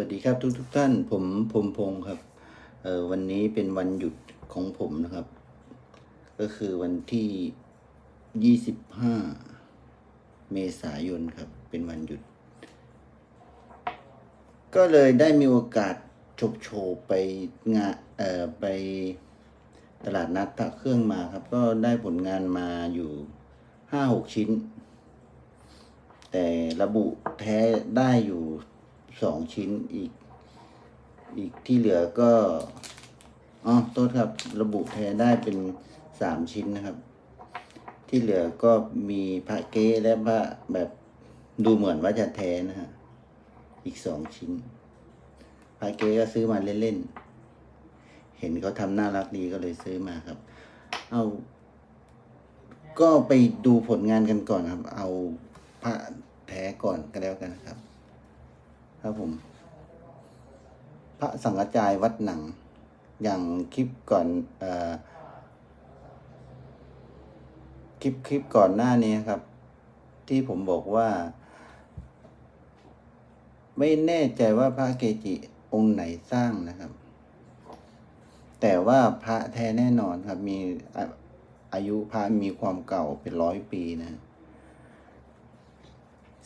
วัสดีครับทุกทุกท่านผมพรมพงศ์ครับเอ่อวันนี้เป็นวันหยุดของผมนะครับ ก็คือวันที่ยี่สิบห้าเมษายนครับ เป็นวันหยุด ก็เลยได้มีโอกาสโฉบโฉบไปงานเอ่อไปตลาดนัดพระเครื่องมาครับ ก็ได้ผลงานมาอยู่ห้าหกชิ้น แต่ระบุแท้ได้อยู่ สองชิ้นอีก อีกที่เหลือก็อ๋อโทษครับ ระบุแท้ได้เป็นสามชิ้นนะครับ ที่เหลือก็มีพระเก้และพระแบบดูเหมือนว่าจะแท้นะฮะอีกสองชิ้นพระเก้ก็ซื้อมาเล่นๆ เห็นเขาทำน่ารักดีก็เลยซื้อมาครับ เอา ก็ไปดูผลงานกันก่อนครับ เอาพระแท้ก่อนก็แล้วกันครับ ครับผม พระสังฆจายวัดหนัง อย่างคลิปก่อนอคลิปคลิปก่อนหน้านี้ครับ ที่ผมบอกว่า ไม่แน่ใจว่าพระเกจิองค์ไหนสร้างนะครับ แต่ว่าพระแท้แน่นอนครับ มีอาอายุพระมีความเก่าเป็นร้อยปีนะ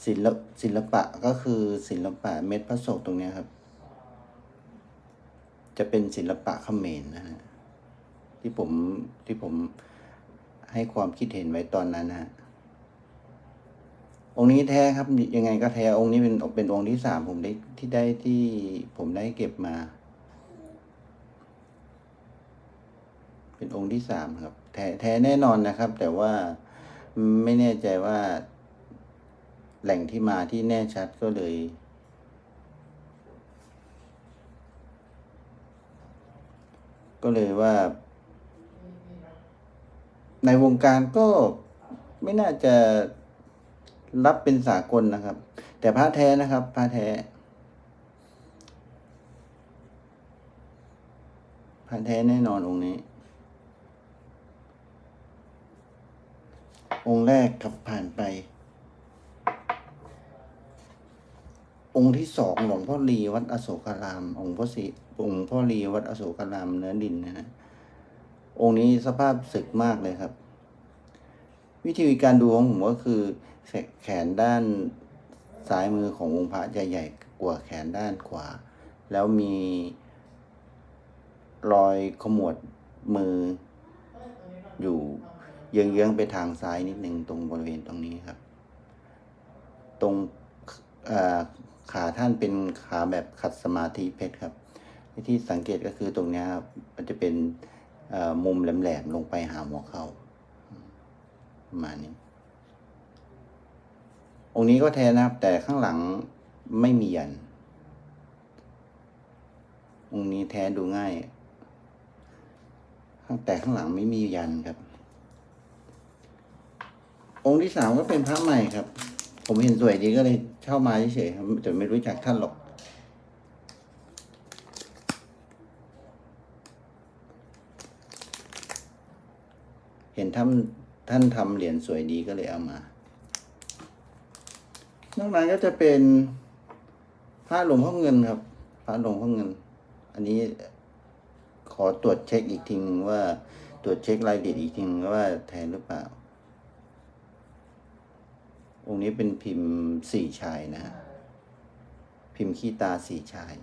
ศิลปศิลปะก็คือศิลปะเม็ดพระศกตรงนี้ครับ จะเป็นศิลปะเขมรนะฮะที่ผมที่ผมให้ความคิดเห็นไว้ตอนนั้นนะฮะองค์นี้แท้ครับยังไงก็แท้องค์นี้เป็นเป็นองค์ที่สามผมได้ที่ได้ที่ผมได้เก็บมา เป็นองค์ที่สามครับ แท้แท้แน่นอนนะครับ แต่ว่าไม่แน่ใจว่า แหล่งที่มาที่แน่ชัดก็เลย ก็เลยว่า ในวงการก็ไม่น่าจะรับเป็นสากลนะครับ แต่พระแท้นะครับพระแท้พระแท้แน่นอนองค์นี้ องค์แรกครับผ่านไป องค์ที่สองหลวงพ่อลีวัดอโศการาม องค์พ่อสีองค์พ่อลีวัดอโศการามเนื้อดินนะฮะองค์นี้สภาพสึกมากเลยครับ วิธีการดูของผมก็คือแขนด้านซ้ายมือขององค์พระจะใหญ่กว่าแขนด้านขวา แล้วมีรอยขมวดมืออยู่เยื้องๆไปทางซ้ายนิดหนึ่งตรงบริเวณตรงนี้ครับ ตรงอ่า ขาท่านเป็นขาแบบขัดสมาธิเพชรครับที่สังเกตก็คือตรงนี้ครับมันจะเป็นมุมแหลมๆลงไปหาหัวเข่าประมาณนี้ องค์นี้ก็แท้นะครับ แต่ข้างหลังไม่มียัน องค์นี้แท้ดูง่ายแต่ข้างหลังไม่มียันครับ องค์ที่สามก็เป็นพระใหม่ครับ ผมเห็นสวยดีก็เลย เช่ามาเฉยๆครับแต่ไม่รู้จักท่านหรอก เห็นท่านท่านทำเหรียญสวยดีก็เลยเอามา นอกนั้นก็จะเป็นพระหลวงพ่อเงินครับพระหลวงพ่อเงิน อันนี้ขอตรวจเช็คอีกทีนึงว่าตรวจเช็ครายละเอียดอีกทีนึงว่าแทนหรือเปล่า องค์นี้เป็นพิมพ์สี่ชายนะ พิมพ์ขี้ตาสี่ชาย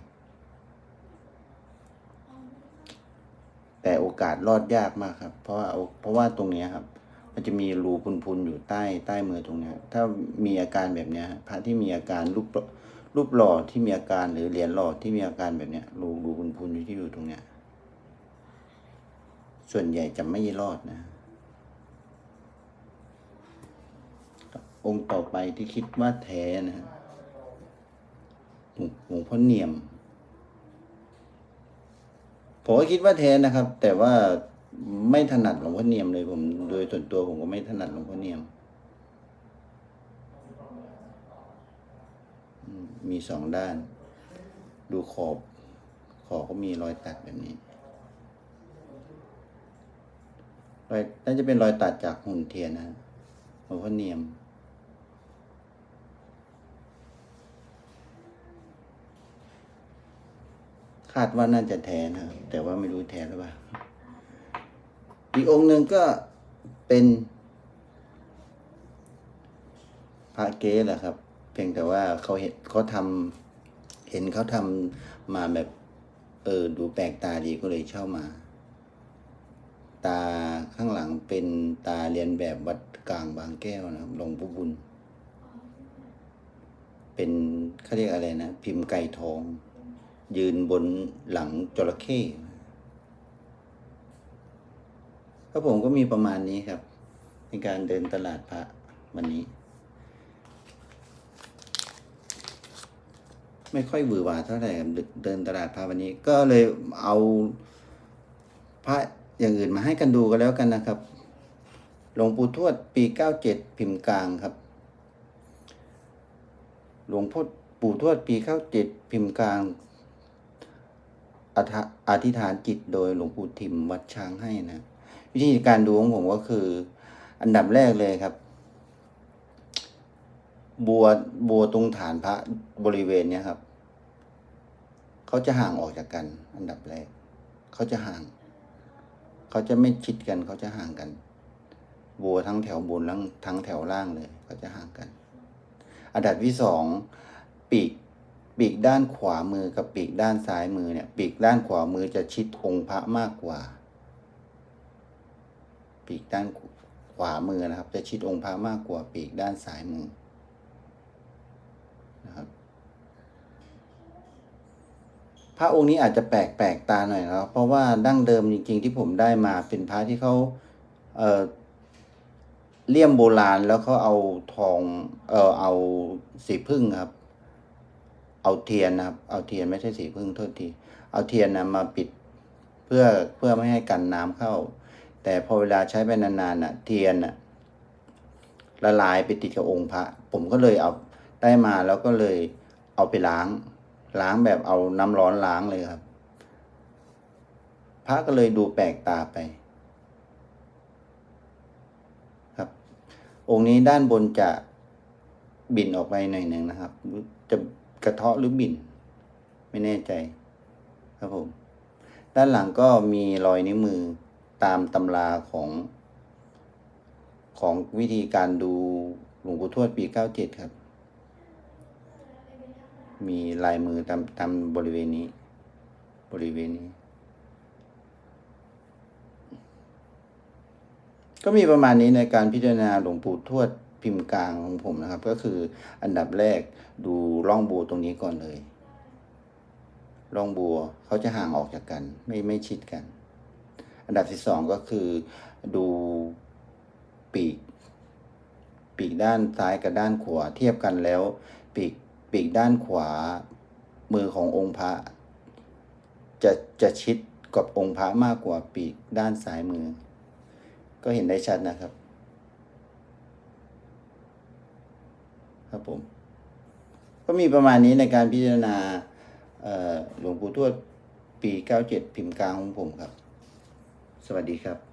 แต่โอกาสรอดยากมากครับ เพราะว่าเพราะว่าตรงเนี้ยครับ มันจะมีรูพุนๆอยู่ใต้ใต้มือตรงเนี้ยถ้ามีอาการแบบเนี้ยพระที่มีอาการรูปรูปหล่อที่มีอาการหรือเหรียญหล่อที่มีอาการแบบเนี้ยรูรูพุนๆอยู่ที่อยู่ตรงเนี้ยส่วนใหญ่จะไม่รอดนะ องค์ต่อไปที่คิดว่าแท้นะฮะหลวงงพ่อเนียม ผมก็คิดว่าแท้นะครับ แต่ว่าไม่ถนัดหลวงพ่อเนียมเลยผม โดยส่วนตัวผมก็ไม่ถนัดหลวงพ่อเนียมมมีสองด้าน ดูขอบ ขอบก็มีรอยตัดแบบนี้รอยน่าจะเป็นรอยตัดจากหุ่นเทียนนะหลวงพ่อเนียม คาดว่าน่าจะแท้นะครับแต่ว่าไม่รู้แท้หรือเปล่า อีกองค์หนึ่งก็เป็นพระเก๊แหละครับ เพียงแต่ว่าเขาเห็นเขาทำเห็นเขาทำมาแบบ เออ ดูแปลกตาดีก็เลยเช่ามา ตาข้างหลังเป็นตาเรียนแบบวัดกลางบางแก้วนะครับหลวงปู่บุญ เป็นเขาเรียกอะไรนะ พิมพ์ไก่ทอง ยืนบนหลังจระเข้ก็ผมก็มีประมาณนี้ครับ ในการเดินตลาดพระวันนี้ ไม่ค่อยหวือหวาเท่าไหร่ครับเดิเดินตลาดพระวันนี้ ก็เลยเอาพระอย่างอื่นมาให้กันดูกันแล้วกันนะครับหลวงปู่ทวดปีเก้าเจ็ดพิมพ์กลางครับ หลวงพ่อปู่ทวดปีเก้าเจ็ดพิมพ์กลาง อาธิษฐานจิตโดยหลวงปู่ทิมวัดช้างให้นะ วิธีการดูของผมก็คือ อันดับแรกเลยครับ บัวบัวตรงฐานพระบริเวณเนี้ยครับเขาจะห่างออกจากกัน อันดับแรกเขาจะห่างเขาจะไม่ชิดกันเขาจะห่างกัน บัวทั้งแถวบนและทั้งแถวล่างเลยเขาจะห่างกัน อันดับที่สองปีก ปีกด้านขวามือกับปีกด้านซ้ายมือเนี่ย ปีกด้านขวามือจะชิดองค์พระมากกว่า ปีกด้านขวามือนะครับ จะชิดองค์พระมากกว่าปีกด้านซ้ายมือนะครับพระองค์นี้อาจจะแปลกแปลกตาหน่อยนะครับเพราะว่าดั้งเดิมจริงๆที่ผมได้มาเป็นพระที่เขาเอ่อเลี่ยมโบราณแล้วเขาเอาทองเอ่อเอาสีพึ่งครับ เอาเทียนนะครับ เอาเทียนไม่ใช่สีพึ่งโทษที เอาเทียนนะมาปิดเพื่อเพื่อไม่ให้กันน้ำเข้า แต่พอเวลาใช้ไปนานๆน่ะ เทียนน่ะละลายไปติดกับองค์พระ ผมก็เลยเอาได้มาแล้วก็เลยเอาไปล้าง ล้างแบบเอาน้ำร้อนล้างเลยครับ พระก็เลยดูแปลกตาไป ครับ องค์นี้ด้านบนจะบินออกไปหน่อยหนึ่งนะครับ จะ กระเทาะหรือบิน ไม่แน่ใจ ครับผม ด้านหลังก็มีรอยนิ้วมือตามตำราของ ของวิธีการดูหลวงปู่ทวดปีเก้าเจ็ดครับ มีลายมือตามตามบริเวณนี้ บริเวณนี้ ก็มีประมาณนี้ในการพิจารณาหลวงปู่ทวด พิมพ์กลางของผมนะครับ ก็คืออันดับแรกดูร่องบัวตรงนี้ก่อนเลย ร่องบัวเขาจะห่างออกจากกัน ไม่ไม่ชิดกัน อันดับที่สองก็คือดูปีก ปีกด้านซ้ายกับด้านขวาเทียบกันแล้ว ปีกปีกด้านขวามือขององค์พระจะจะชิดกับองค์พระมากกว่าปีกด้านซ้ายมือ ก็เห็นได้ชัดนะครับ ครับผม ก็มีประมาณนี้ในการพิจารณาหลวงปู่ทวดปี 97 พิมพ์กลางของผมครับ สวัสดีครับ